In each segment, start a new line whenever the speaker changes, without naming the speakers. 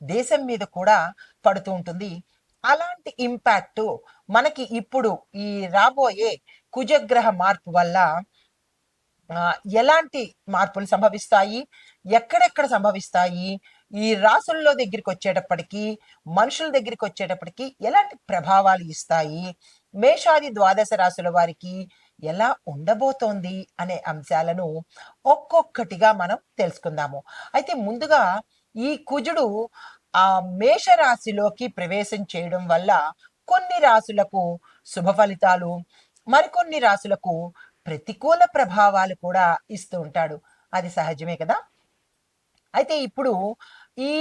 దేశం మీద కూడా పడుతూ ఉంటుంది. అలాంటి ఇంపాక్ట్ మనకి ఇప్పుడు ఈ రాబోయే కుజగ్రహ మార్పు వల్ల ఎలాంటి మార్పులు సంభవిస్తాయి? ఎక్కడెక్కడ సంభవిస్తాయి? ఈ రాసుల్లో దగ్గరికి వచ్చేటప్పటికి మనుషుల దగ్గరికి వచ్చేటప్పటికి ఎలాంటి ప్రభావాలు ఇస్తాయి? మేషాది ద్వాదశ రాశుల వారికి ఎలా ఉండబోతోంది అనే అంశాలను ఒక్కొక్కటిగా మనం తెలుసుకుందాము. అయితే ముందుగా ఈ కుజుడు ఆ మేషరాశిలోకి ప్రవేశం చేయడం వల్ల కొన్ని రాశులకు శుభ ఫలితాలు మరికొన్ని రాశులకు ప్రతికూల ప్రభావాలు కూడా ఇస్తూ ఉంటాడు. అది సహజమే కదా? అయితే ఇప్పుడు ఈ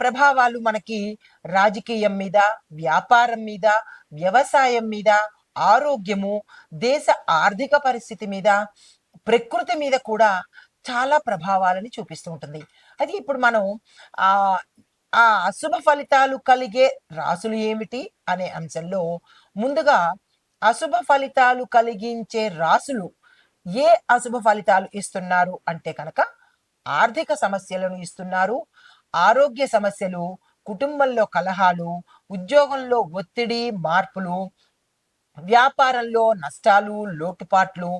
ప్రభావాలు మనకి రాజకీయం మీద వ్యాపారం మీద వ్యవసాయం మీద ఆరోగ్యము దేశ ఆర్థిక పరిస్థితి మీద ప్రకృతి మీద కూడా చాలా ప్రభావాలని చూపిస్తూ ఉంటుంది. అయితే ఇప్పుడు మనం ఆ ఆ అశుభ ఫలితాలు కలిగే రాసులు ఏమిటి అనే అంశంలో ముందుగా అశుభ ఫలితాలు కలిగించే రాసులు ఏ అశుభ ఫలితాలు ఇస్తున్నారు అంటే కనుక ఆర్థిక సమస్యలను ఇస్తున్నారు ఆరోగ్య సమస్యలు కుటుంబంలో కలహాలు ఉద్యోగంలో ఒత్తిడి మార్పులు వ్యాపారంలో నష్టాలు లోటుపాట్లు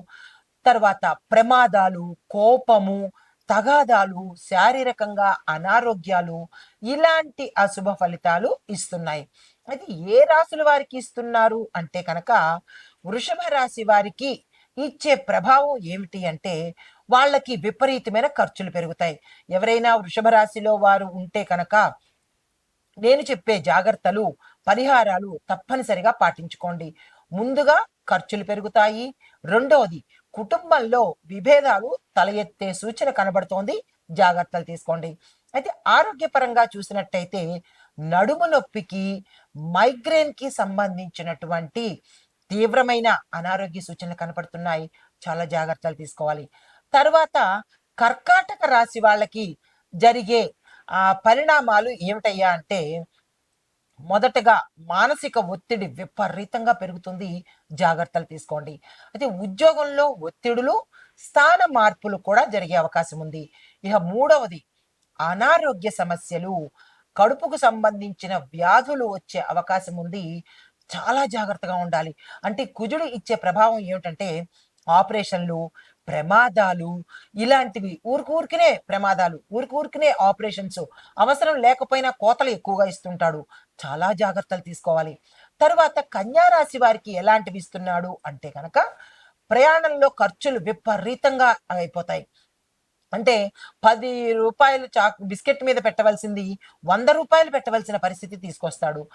తర్వాత ప్రమాదాలు కోపము తగాదాలు శారీరకంగా అనారోగ్యాలు ఇలాంటి అశుభ ఫలితాలు ఇస్తున్నాయి. అది ఏ రాశుల వారికి ఇస్తున్నారు అంటే కనుక వృషభ రాశి వారికి ఇచ్చే ప్రభావం ఏమిటి అంటే వాళ్ళకి విపరీతమైన ఖర్చులు పెరుగుతాయి. ఎవరైనా వృషభ రాశిలో వారు ఉంటే కనుక నేను చెప్పే జాగ్రత్తలు పరిహారాలు తప్పనిసరిగా పాటించుకోండి. ముందుగా ఖర్చులు పెరుగుతాయి. రెండవది కుటుంబంలో విభేదాలు తల ఎత్తే సూచన కనబడుతోంది. జాగ్రత్తలు తీసుకోండి. అయితే ఆరోగ్యపరంగా చూసినట్టయితే నడుము నొప్పికి మైగ్రేన్కి సంబంధించినటువంటి తీవ్రమైన అనారోగ్య సూచనలు కనపడుతున్నాయి. చాలా జాగ్రత్తలు తీసుకోవాలి. తర్వాత కర్కాటక రాశి వాళ్ళకి జరిగే ఆ పరిణామాలు ఏమిటయ్యా అంటే మొదటగా మానసిక ఒత్తిడి విపరీతంగా పెరుగుతుంది. జాగ్రత్తలు తీసుకోండి. అయితే ఉద్యోగంలో ఒత్తిడులు స్థాన మార్పులు కూడా జరిగే అవకాశం ఉంది. ఇక మూడవది అనారోగ్య సమస్యలు కడుపుకు సంబంధించిన వ్యాధులు వచ్చే అవకాశం ఉంది. చాలా జాగ్రత్తగా ఉండాలి. అంటే కుజుడు ఇచ్చే ప్రభావం ఏమిటంటే ఆపరేషన్లు ప్రమాదాలు ఇలాంటివి ఊరికూరికినే ప్రమాదాలు ఊరికూరికినే ఆపరేషన్స్ అవసరం లేకపోయినా కోతలు ఎక్కువగా ఇస్తుంటాడు. చాలా జాగ్రత్తలు తీసుకోవాలి. తరువాత కన్యా రాశి వారికి ఎలాంటివి ఇస్తున్నాడు అంటే కనుక ప్రయాణంలో ఖర్చులు విపరీతంగా అయిపోతాయి. అంటే పది రూపాయలు చాక్ బిస్కెట్ మీద పెట్టవలసింది వంద రూపాయలు పెట్టవలసిన పరిస్థితి తీసుకొస్తాడు.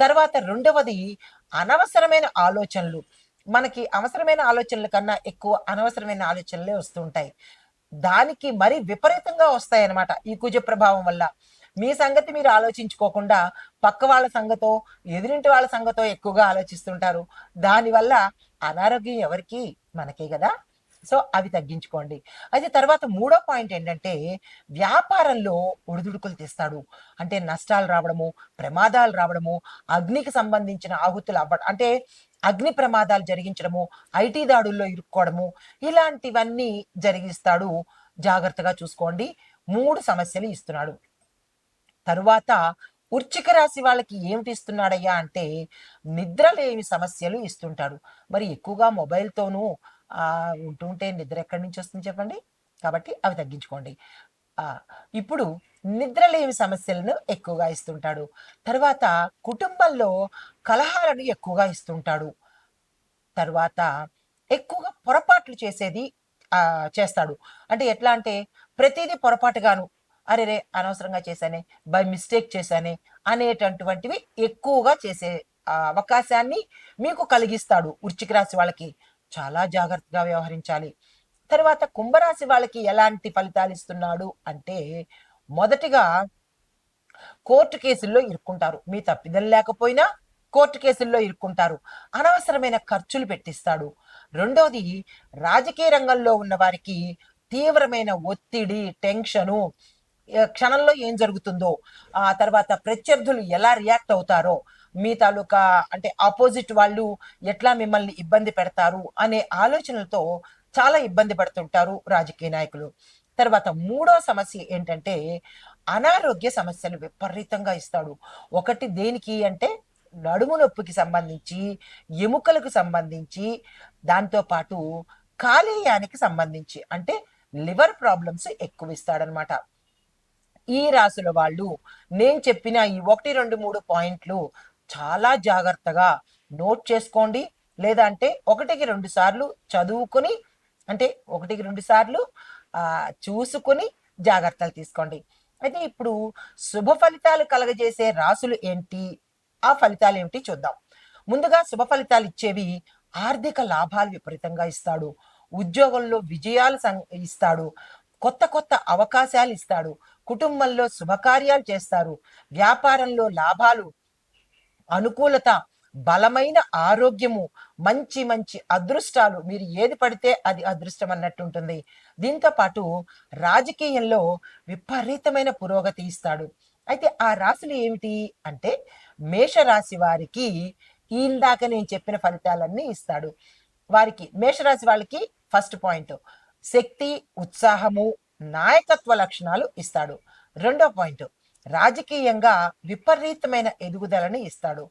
తర్వాత రెండవది అనవసరమైన ఆలోచనలు. మనకి అవసరమైన ఆలోచనల కన్నా ఎక్కువ అనవసరమైన ఆలోచనలే వస్తుంటాయి. దానికి మరి విపరీతంగా వస్తాయన్నమాట ఈ కుజ ప్రభావం వల్ల. మీ సంగతి మీరు ఆలోచించుకోకుండా పక్క వాళ్ళ సంగతో ఎదురింటి వాళ్ళ సంగతో ఎక్కువగా ఆలోచిస్తుంటారు. దానివల్ల అనారోగ్యం ఎవరికి మనకే కదా. సో అవి తగ్గించుకోండి. అయితే తర్వాత మూడో పాయింట్ ఏంటంటే వ్యాపారంలో ఒడిదుడుకులు తెస్తాడు. అంటే నష్టాలు రావడము ప్రమాదాలు రావడము అగ్నికి సంబంధించిన ఆహుతులు అవ్వడం. అంటే అగ్ని ప్రమాదాలు జరిగించడము ఐటీ దాడుల్లో ఇరుక్కోవడము ఇలాంటివన్నీ జరిగిస్తాడు. జాగ్రత్తగా చూసుకోండి. మూడు సమస్యలు ఇస్తున్నాడు. తరువాత వృచ్చిక రాశి వాళ్ళకి ఏమిటి ఇస్తున్నాడయ్యా అంటే నిద్ర లేని సమస్యలు ఇస్తుంటాడు. మరి ఎక్కువగా మొబైల్తోనూ ఉంటుంటే నిద్ర ఎక్కడి నుంచి వస్తుంది చెప్పండి? కాబట్టి అవి తగ్గించుకోండి. ఇప్పుడు నిద్ర లేని సమస్యలను ఎక్కువగా ఇస్తుంటాడు. తర్వాత కుటుంబంలో కలహాలను ఎక్కువగా ఇస్తుంటాడు. తర్వాత ఎక్కువగా పొరపాట్లు చేసేది చేస్తాడు. అంటే ఎట్లా అంటే ప్రతిదీ పొరపాటుగాను అరే రే అనవసరంగా చేశానే బై మిస్టేక్ చేశానే అనేటటువంటివి ఎక్కువగా చేసే అవకాశాన్ని మీకు కలిగిస్తాడు వృశ్చిక రాశి వాళ్ళకి. చాలా జాగ్రత్తగా వ్యవహరించాలి. తర్వాత కుంభరాశి వాళ్ళకి ఎలాంటి ఫలితాలు ఇస్తున్నాడు అంటే మొదటిగా కోర్టు కేసుల్లో ఇరుక్కుంటారు. మీ తప్పిదం లేకపోయినా కోర్టు కేసుల్లో ఇరుక్కుంటారు. అనవసరమైన ఖర్చులు పెట్టిస్తాడు. రెండోది రాజకీయ రంగంలో ఉన్న వారికి తీవ్రమైన ఒత్తిడి టెన్షను క్షణంలో ఏం జరుగుతుందో ఆ తర్వాత ప్రత్యర్థులు ఎలా రియాక్ట్ అవుతారో మీ తాలూకా అంటే ఆపోజిట్ వాళ్ళు ఎట్లా మిమ్మల్ని ఇబ్బంది పెడతారు అనే ఆలోచనలతో చాలా ఇబ్బంది పడుతుంటారు రాజకీయ నాయకులు. తర్వాత మూడో సమస్య ఏంటంటే అనారోగ్య సమస్యలు విపరీతంగా ఇస్తాడు. ఒకటి దేనికి అంటే నడుము నొప్పికి సంబంధించి ఎముకలకు సంబంధించి దాంతో పాటు కాలేయానికి సంబంధించి అంటే లివర్ ప్రాబ్లమ్స్ ఎక్కువ ఇస్తాడనమాట ఈ రాసుల వాళ్ళు నేను చెప్పిన ఈ ఒకటి రెండు మూడు పాయింట్లు చాలా జాగ్రత్తగా నోట్ చేసుకోండి. లేదా అంటే ఒకటికి రెండు సార్లు చదువుకుని అంటే ఒకటికి రెండు సార్లు చూసుకుని జాగ్రత్తలు తీసుకోండి. అయితే ఇప్పుడు శుభ ఫలితాలు కలగజేసే రాసులు ఏంటి? ఆ ఫలితాలు ఏమిటి చూద్దాం. ముందుగా శుభ ఫలితాలు ఇచ్చేవి ఆర్థిక లాభాలు విపరీతంగా ఇస్తాడు. ఉద్యోగంలో విజయాలు సం- ఇస్తాడు. కొత్త కొత్త అవకాశాలు ఇస్తాడు. కుటుంబంలో శుభకార్యాలు చేస్తారు. వ్యాపారంలో లాభాలు అనుకూలత బలమైన ఆరోగ్యము మంచి మంచి అదృష్టాలు. మీరు ఏది పడితే అది అదృష్టం అన్నట్టు ఉంటుంది. దీంతో పాటు రాజకీయంలో విపరీతమైన పురోగతి ఇస్తాడు. అయితే ఆ రాశులు ఏమిటి అంటే మేషరాశి వారికి ఇందాక నేను చెప్పిన ఫలితాలన్నీ ఇస్తాడు. వారికి మేషరాశి వాళ్ళకి ఫస్ట్ పాయింట్. శక్తి ఉత్సాహము నాయకత్వ లక్షణాలు ఇస్తాడు. రెండో పాయింట్. రాజకీయంగా విపరీతమైన ఎదుగుదలని ఇస్తాడు.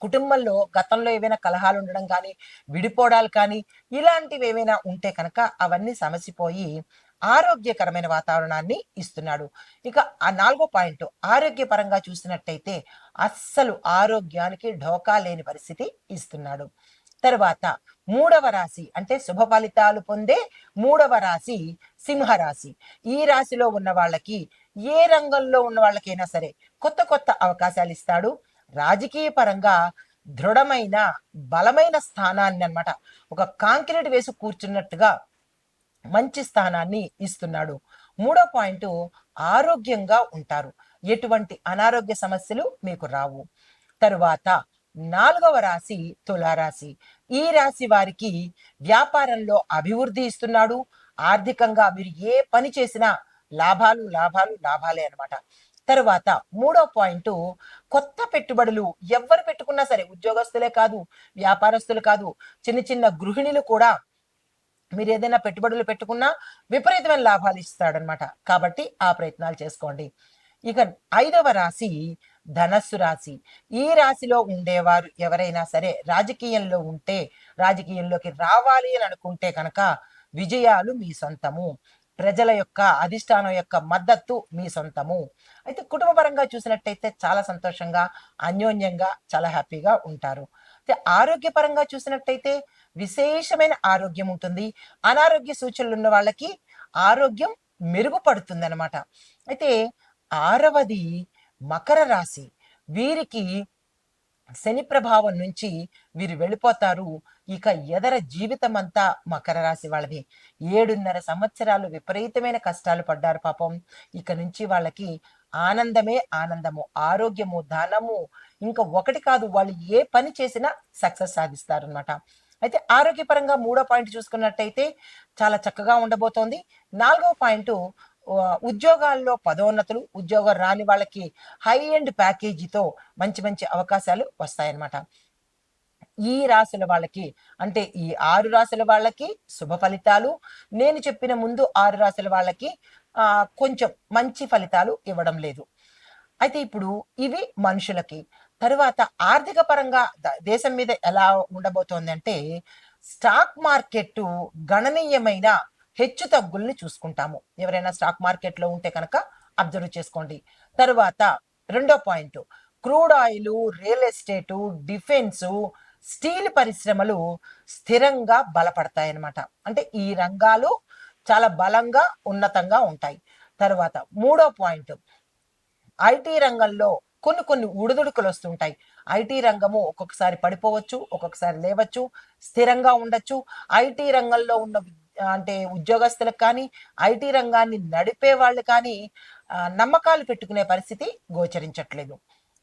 కుటుంబంలో గతంలో ఏవైనా కలహాలు ఉండడం కానీ విడిపోవడాలు కానీ ఇలాంటివి ఏమైనా ఉంటే కనుక అవన్నీ సమసిపోయి ఆరోగ్యకరమైన వాతావరణాన్ని ఇస్తున్నాడు. ఇక ఆ నాలుగో పాయింట్ ఆరోగ్యపరంగా చూసినట్టయితే అస్సలు ఆరోగ్యానికి ఢోకా లేని పరిస్థితి ఇస్తున్నాడు. తర్వాత మూడవ రాశి అంటే శుభ ఫలితాలు పొందే మూడవ రాశి సింహరాశి. ఈ రాశిలో ఉన్న వాళ్ళకి ఏ రంగంలో ఉన్న వాళ్ళకైనా సరే కొత్త కొత్త అవకాశాలు ఇస్తాడు. రాజకీయ పరంగా దృఢమైన బలమైన స్థానాన్ని అన్నమాట ఒక కాంక్రీట్ వేసి కూర్చున్నట్టుగా మంచి స్థానాన్ని ఇస్తున్నాడు. మూడో పాయింట్ ఆరోగ్యంగా ఉంటారు. ఎటువంటి అనారోగ్య సమస్యలు మీకు రావు. తరువాత నాలుగవ రాశి తులారాశి. ఈ రాశి వారికి వ్యాపారంలో అభివృద్ధి ఇస్తున్నాడు. ఆర్థికంగా మీరు ఏ పని చేసినా లాభాలు లాభాలు లాభాలే అన్నమాట. తరువాత మూడో పాయింట్ కొత్త పెట్టుబడులు ఎవరు పెట్టుకున్నా సరే ఉద్యోగస్తులే కాదు వ్యాపారస్తులు కాదు చిన్న చిన్న గృహిణులు కూడా మీరు ఏదైనా పెట్టుబడులు పెట్టుకున్నా విపరీతమైన లాభాలు ఇస్తాడనమాట కాబట్టి ఆ ప్రయత్నాలు చేసుకోండి. ఇక ఐదవ రాశి ధనస్సు రాశి. ఈ రాశిలో ఉండేవారు ఎవరైనా సరే రాజకీయంలో ఉంటే రాజకీయంలోకి రావాలి అని అనుకుంటే కనుక విజయాలు మీ సొంతము. ప్రజల యొక్క అధిష్టానం యొక్క మద్దతు మీ సొంతము. అయితే కుటుంబపరంగా చూసినట్టయితే చాలా సంతోషంగా అన్యోన్యంగా చాలా హ్యాపీగా ఉంటారు. అయితే ఆరోగ్యపరంగా చూసినట్టయితే విశేషమైన ఆరోగ్యం ఉంటుంది. అనారోగ్య సూచనలు ఉన్న వాళ్ళకి ఆరోగ్యం మెరుగుపడుతుంది అనమాట అయితే ఆరవది మకర రాశి. వీరికి శని ప్రభావం నుంచి వీరు వెళ్ళిపోతారు. ఇక ఎదర జీవితం అంతా మకర రాశి వాళ్ళది. ఏడున్నర సంవత్సరాలు విపరీతమైన కష్టాలు పడ్డారు పాపం. ఇక నుంచి వాళ్ళకి ఆనందమే ఆనందము ఆరోగ్యము ధనము ఇంకా ఒకటి కాదు వాళ్ళు ఏ పని చేసినా సక్సెస్ సాధిస్తారు అనమాట అయితే ఆరోగ్యపరంగా మూడో పాయింట్ చూసుకున్నట్టయితే చాలా చక్కగా ఉండబోతోంది. నాలుగో పాయింట్ ఉద్యోగాల్లో పదోన్నతులు ఉద్యోగం రాని వాళ్ళకి హై ఎండ్ ప్యాకేజీతో మంచి మంచి అవకాశాలు వస్తాయన్నమాట. ఈ రాశుల వాళ్ళకి అంటే ఈ ఆరు రాశుల వాళ్ళకి శుభ ఫలితాలు నేను చెప్పిన ముందు ఆరు రాశుల వాళ్ళకి ఆ కొంచెం మంచి ఫలితాలు ఇవ్వడం లేదు. అయితే ఇప్పుడు ఇవి మనుషులకి. తరువాత ఆర్థిక పరంగా ద- దేశం మీద ఎలా ఉండబోతోంది అంటే స్టాక్ మార్కెట్ గణనీయమైన హెచ్చు తగ్గుల్ని చూసుకుంటాము. ఎవరైనా స్టాక్ మార్కెట్లో ఉంటే కనుక అబ్జర్వ్ చేసుకోండి. తరువాత రెండో point crude oil real estate defence steel పరిశ్రమలు స్థిరంగా బలపడతాయి అన్నమాట అంటే ఈ రంగాలు చాలా బలంగా ఉన్నతంగా ఉంటాయి. తర్వాత మూడో పాయింట్. ఐటీ రంగంలో కొన్ని కొన్ని ఉడుదుడుకులు వస్తుంటాయి. ఐటీ రంగము ఒక్కొక్కసారి పడిపోవచ్చు ఒక్కొక్కసారి లేవచ్చు స్థిరంగా ఉండొచ్చు. ఐటీ రంగంలో ఉన్న అంటే ఉద్యోగస్తులకు కానీ ఐటీ రంగాన్ని నడిపే వాళ్ళు కానీ నమ్మకాలు పెట్టుకునే పరిస్థితి గోచరించట్లేదు.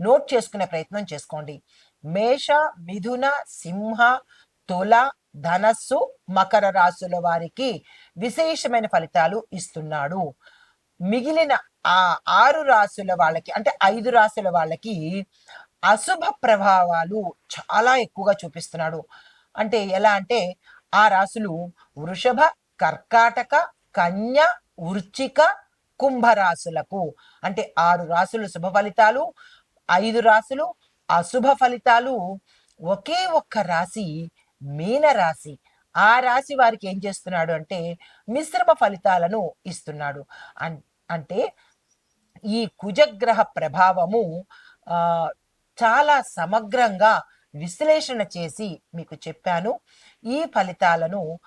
నోట్ చేసుకునే ప్రయత్నం చేసుకోండి. మేష మిథున సింహ తుల ధనస్సు మకర రాసుల వారికి విశేషమైన ఫలితాలు ఇస్తున్నాడు. మిగిలిన ఆ ఆరు రాశుల వాళ్ళకి అంటే ఐదు రాశుల వాళ్ళకి అశుభ ప్రభావాలు చాలా ఎక్కువగా చూపిస్తున్నాడు. అంటే ఎలా అంటే ఆ రాశులు వృషభ కర్కాటక కన్య వృచ్చిక కుంభరాశులకు అంటే ఆరు రాశులు శుభ ఫలితాలు ఐదు రాసులు అశుభ ఫలితాలు ఒకే ఒక్క రాశి మీన రాశి. ఆ రాశి వారికి ఏం చేస్తున్నాడు అంటే మిశ్రమ ఫలితాలను ఇస్తున్నాడు. అన్- అంటే ఈ కుజగ్రహ ప్రభావము చాలా సమగ్రంగా విశ్లేషణ చేసి మీకు చెప్పాను. ఈ ఫలితాలను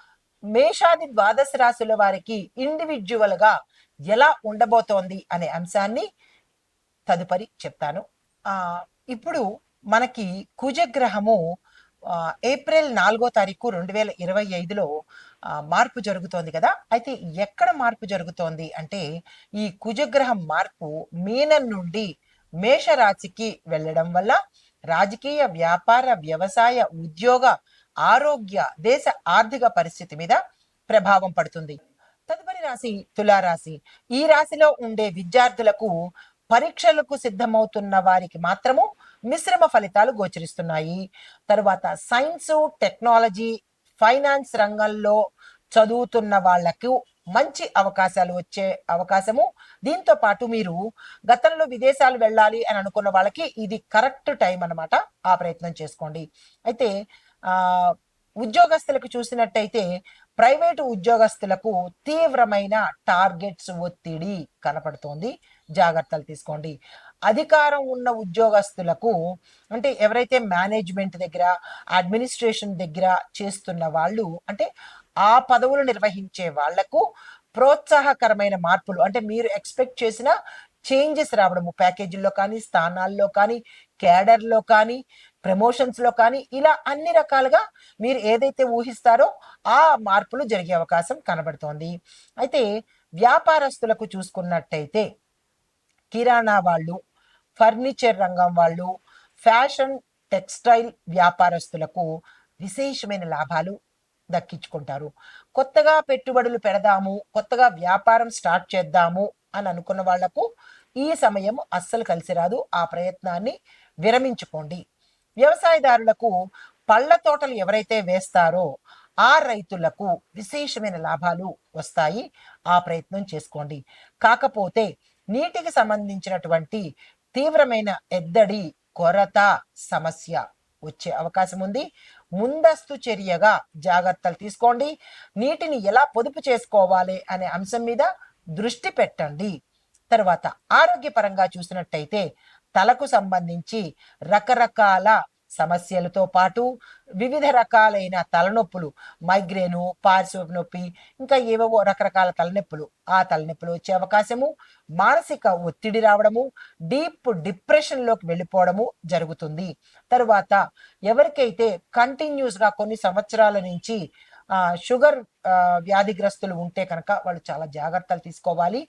మేషాది ద్వాదశ రాశుల వారికి ఇండివిజువల్గా ఎలా ఉండబోతోంది అనే అంశాన్ని తదుపరి చెప్తాను. ఇప్పుడు మనకి కుజగ్రహము ఆ, ఏప్రిల్ నాలుగో తారీఖు రెండు వేల ఇరవై ఐదులో మార్పు జరుగుతోంది కదా? అయితే ఎక్కడ మార్పు జరుగుతోంది అంటే ఈ కుజగ్రహం మార్పు మీనం నుండి మేషరాశికి వెళ్ళడం వల్ల రాజకీయ వ్యాపార వ్యవసాయ ఉద్యోగ ఆరోగ్య దేశ ఆర్థిక పరిస్థితి మీద ప్రభావం పడుతుంది. తదుపరి రాశి తులారాశి. ఈ రాశిలో ఉండే విద్యార్థులకు పరీక్షలకు సిద్ధమవుతున్న వారికి మాత్రము మిశ్రమ ఫలితాలు గోచరిస్తున్నాయి. తరువాత సైన్స్ టెక్నాలజీ ఫైనాన్స్ రంగంలో చదువుతున్న వాళ్ళకు మంచి అవకాశాలు వచ్చే అవకాశము. దీంతో పాటు మీరు గతంలో విదేశాలు వెళ్ళాలి అని అనుకున్న వాళ్ళకి ఇది కరెక్ట్ టైం అన్నమాట. ఆ ప్రయత్నం చేసుకోండి. అయితే ఆ ఉద్యోగస్తులకు చూసినట్టయితే ప్రైవేటు ఉద్యోగస్తులకు తీవ్రమైన టార్గెట్స్ ఒత్తిడి కనపడుతోంది. జాగ్రత్తలు తీసుకోండి. అధికారం ఉన్న ఉద్యోగస్తులకు అంటే ఎవరైతే మేనేజ్మెంట్ దగ్గర అడ్మినిస్ట్రేషన్ దగ్గర చేస్తున్న వాళ్ళు అంటే ఆ పదవులు నిర్వహించే వాళ్ళకు ప్రోత్సాహకరమైన మార్పులు అంటే మీరు ఎక్స్పెక్ట్ చేసిన చేంజెస్ రావడము ప్యాకేజీల్లో కానీ స్థానాల్లో కానీ క్యాడర్లో కానీ ప్రమోషన్స్లో కానీ ఇలా అన్ని రకాలుగా మీరు ఏదైతే ఊహిస్తారో ఆ మార్పులు జరిగే అవకాశం కనబడుతోంది. అయితే వ్యాపారస్తులకు చూసుకున్నట్టయితే కిరాణా వాళ్ళు ఫర్నిచర్ రంగం వాళ్ళు ఫ్యాషన్ టెక్స్టైల్ వ్యాపారస్తులకు విశేషమైన లాభాలు దక్కించుకుంటారు. కొత్తగా పెట్టుబడులు పెడదాము కొత్తగా వ్యాపారం స్టార్ట్ చేద్దాము అని అనుకున్న వాళ్ళకు ఈ సమయం అస్సలు కలిసి రాదు. ఆ ప్రయత్నాన్ని విరమించుకోండి. వ్యవసాయదారులకు పళ్ళ తోటలు ఎవరైతే వేస్తారో ఆ రైతులకు విశేషమైన లాభాలు వస్తాయి. ఆ ప్రయత్నం చేసుకోండి. కాకపోతే నీటికి సంబంధించినటువంటి తీవ్రమైన ఎద్దడి కొరత సమస్య వచ్చే అవకాశం ఉంది. ముందస్తు చర్యగా జాగ్రత్తలు తీసుకోండి. నీటిని ఎలా పొదుపు చేసుకోవాలి అనే అంశం మీద దృష్టి పెట్టండి. తర్వాత ఆరోగ్యపరంగా చూసినట్టయితే తలకు సంబంధించి రకరకాల సమస్యలతో పాటు వివిధ రకాలైన తలనొప్పులు మైగ్రేను పార్శ్వ నొప్పి ఇంకా ఏవేవో రకరకాల తలనొప్పులు. ఆ తలనొప్పులు వచ్చే అవకాశము మానసిక ఒత్తిడి రావడము డీప్ డిప్రెషన్లోకి వెళ్ళిపోవడము జరుగుతుంది. తరువాత ఎవరికైతే కంటిన్యూస్గా కొన్ని సంవత్సరాల నుంచి షుగర్ వ్యాధిగ్రస్తులు ఉంటే కనుక వాళ్ళు చాలా జాగ్రత్తలు తీసుకోవాలి.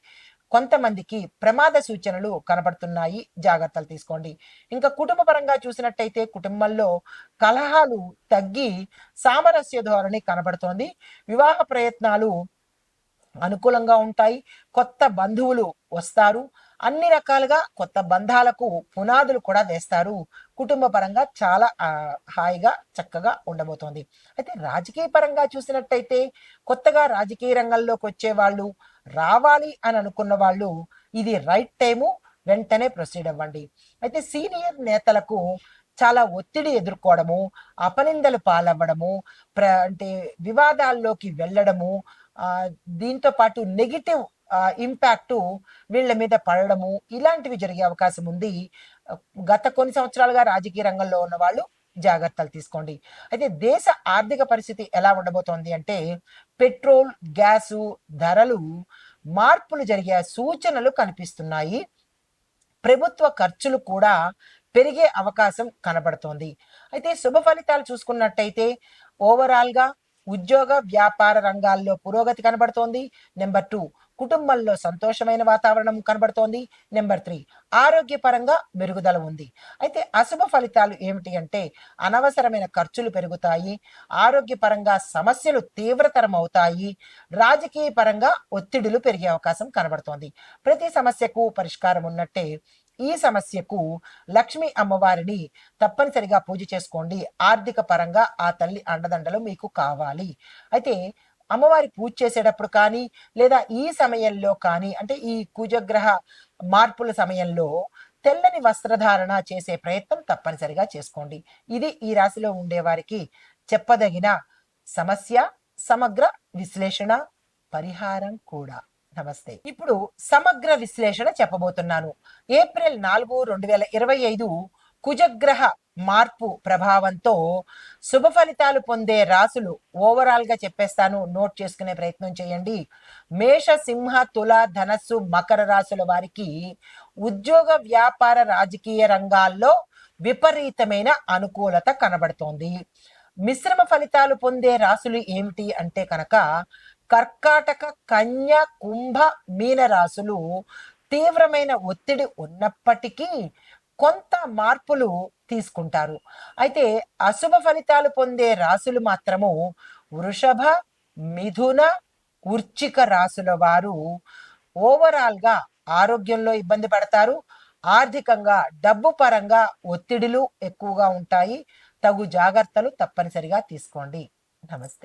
కొంతమందికి ప్రమాద సూచనలు కనబడుతున్నాయి. జాగ్రత్తలు తీసుకోండి. ఇంకా కుటుంబ పరంగా చూసినట్టయితే కుటుంబంలో కలహాలు తగ్గి సామరస్య ధోరణి కనబడుతోంది. వివాహ ప్రయత్నాలు అనుకూలంగా ఉంటాయి. కొత్త బంధువులు వస్తారు. అన్ని రకాలుగా కొత్త బంధాలకు పునాదులు కూడా వేస్తారు. కుటుంబ పరంగా చాలా హాయిగా చక్కగా ఉండబోతోంది. అయితే రాజకీయ పరంగా చూసినట్టయితే కొత్తగా రాజకీయ రంగంలోకి వచ్చే వాళ్ళు రావాలి అని అనుకున్న వాళ్ళు ఇది రైట్ టైము వెంటనే ప్రొసీడ్ అవ్వండి. అయితే సీనియర్ నేతలకు చాలా ఒత్తిడి ఎదుర్కోవడము అపనిందలు పాలవ్వడము ప్ర అంటే వివాదాల్లోకి వెళ్ళడము దీంతో పాటు నెగిటివ్ ఇంపాక్ట్ వీళ్ళ మీద పడడము ఇలాంటివి జరిగే అవకాశం ఉంది. గత కొన్ని సంవత్సరాలుగా రాజకీయ రంగంలో ఉన్న వాళ్ళు జాగ్రత్తలు తీసుకోండి. అయితే దేశ ఆర్థిక పరిస్థితి ఎలా ఉండబోతోంది అంటే పెట్రోల్ గ్యాసు ధరలు మార్పులు జరిగే సూచనలు కనిపిస్తున్నాయి. ప్రభుత్వ ఖర్చులు కూడా పెరిగే అవకాశం కనబడుతోంది. అయితే శుభ ఫలితాలు చూసుకున్నట్టయితే ఓవరాల్గా ఉద్యోగ వ్యాపార రంగాల్లో పురోగతి కనబడుతోంది. నెంబర్ టూ కుటుంబంలో సంతోషమైన వాతావరణం కనబడుతోంది. నెంబర్ త్రీ ఆరోగ్యపరంగా మెరుగుదల ఉంది. అయితే అశుభ ఫలితాలు ఏమిటి అంటే అనవసరమైన ఖర్చులు పెరుగుతాయి ఆరోగ్యపరంగా సమస్యలు తీవ్రతరం అవుతాయి రాజకీయ పరంగా ఒత్తిడులు పెరిగే అవకాశం కనబడుతోంది. ప్రతి సమస్యకు పరిష్కారం ఉన్నట్టే ఈ సమస్యకు లక్ష్మి అమ్మవారిని తప్పనిసరిగా పూజ చేసుకోండి. ఆర్థిక పరంగా ఆ తల్లి అండదండలు మీకు కావాలి. అయితే అమ్మవారి పూజ చేసేటప్పుడు కానీ లేదా ఈ సమయంలో కానీ అంటే ఈ కుజగ్రహ మార్పుల సమయంలో తెల్లని వస్త్రధారణ చేసే ప్రయత్నం తప్పనిసరిగా చేసుకోండి. ఇది ఈ రాశిలో ఉండేవారికి చెప్పదగిన సమస్య సమగ్ర విశ్లేషణ పరిహారం కూడా. నమస్తే. ఇప్పుడు సమగ్ర విశ్లేషణ చెప్పబోతున్నాను. ఏప్రిల్ నాలుగు రెండు వేల ఇరవై ఐదు కుజగ్రహ మార్పు ప్రభావంతో శుభ ఫలితాలు పొందే రాసులు ఓవరాల్గా చెప్పేస్తాను. నోట్ చేసుకునే ప్రయత్నం చేయండి. మేష సింహ తుల ధనస్సు మకర రాసుల వారికి ఉద్యోగ వ్యాపార రాజకీయ రంగాల్లో విపరీతమైన అనుకూలత కనబడుతోంది. మిశ్రమ ఫలితాలు పొందే రాసులు ఏమిటి అంటే కనుక కర్కాటక కన్య కుంభ మీన రాసులు తీవ్రమైన ఒత్తిడి ఉన్నప్పటికీ కొంత మార్పులు తీసుకుంటారు. అయితే అశుభ ఫలితాలు పొందే రాసులు మాత్రము వృషభ మిథున ఉర్చిక రాసుల వారు ఓవరాల్గా ఆరోగ్యంలో ఇబ్బంది పడతారు. ఆర్థికంగా డబ్బు పరంగా ఒత్తిడిలు ఎక్కువగా ఉంటాయి. తగు జాగ్రత్తలు తప్పనిసరిగా తీసుకోండి. నమస్తే.